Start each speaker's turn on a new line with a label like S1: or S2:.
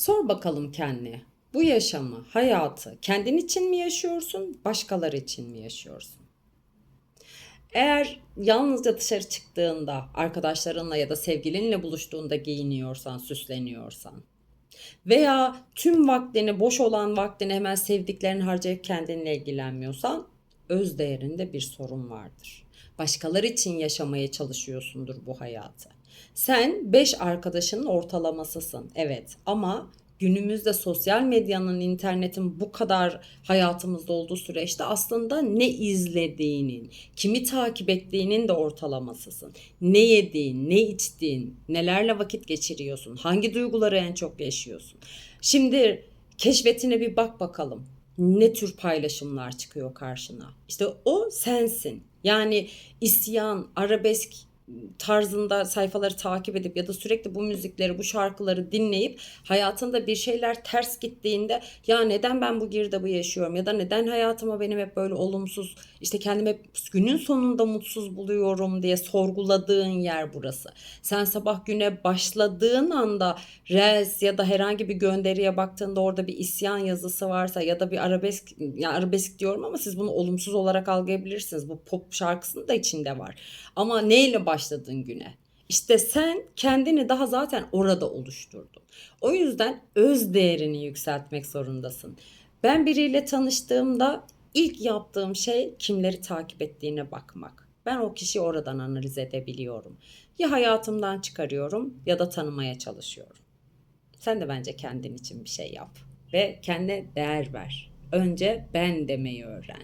S1: Sor bakalım kendine. Bu yaşamı, hayatı kendin için mi yaşıyorsun, başkaları için mi yaşıyorsun? Eğer yalnızca dışarı çıktığında, arkadaşlarınla ya da sevgilinle buluştuğunda giyiniyorsan, süsleniyorsan veya tüm vaktini, boş olan vaktini hemen sevdiklerini harcayıp kendinle ilgilenmiyorsan öz değerinde bir sorun vardır. Başkaları için yaşamaya çalışıyorsundur bu hayatı. Sen 5 arkadaşının ortalamasısın. Evet ama günümüzde sosyal medyanın, internetin bu kadar hayatımızda olduğu süreçte aslında ne izlediğinin, kimi takip ettiğinin de ortalamasısın. Ne yediğin, ne içtiğin, nelerle vakit geçiriyorsun, hangi duyguları en çok yaşıyorsun. Şimdi keşfetine bir bak bakalım. Ne tür paylaşımlar çıkıyor karşına? İşte o sensin. Yani isyan, arabesk tarzında sayfaları takip edip ya da sürekli bu müzikleri, bu şarkıları dinleyip hayatında bir şeyler ters gittiğinde ya neden ben bu girdabı yaşıyorum ya da neden hayatıma benim hep böyle olumsuz işte kendimi hep günün sonunda mutsuz buluyorum diye sorguladığın yer burası. Sen sabah güne başladığın anda Reels ya da herhangi bir gönderiye baktığında orada bir isyan yazısı varsa ya da bir arabesk ya arabesk diyorum ama siz bunu olumsuz olarak algılayabilirsiniz. Bu pop şarkısının da içinde var. Ama neyle başladın güne? İşte sen kendini daha zaten orada oluşturdun. O yüzden öz değerini yükseltmek zorundasın. Ben biriyle tanıştığımda ilk yaptığım şey kimleri takip ettiğine bakmak. Ben o kişiyi oradan analiz edebiliyorum. Ya hayatımdan çıkarıyorum ya da tanımaya çalışıyorum. Sen de bence kendin için bir şey yap ve kendine değer ver. Önce ben demeyi öğren.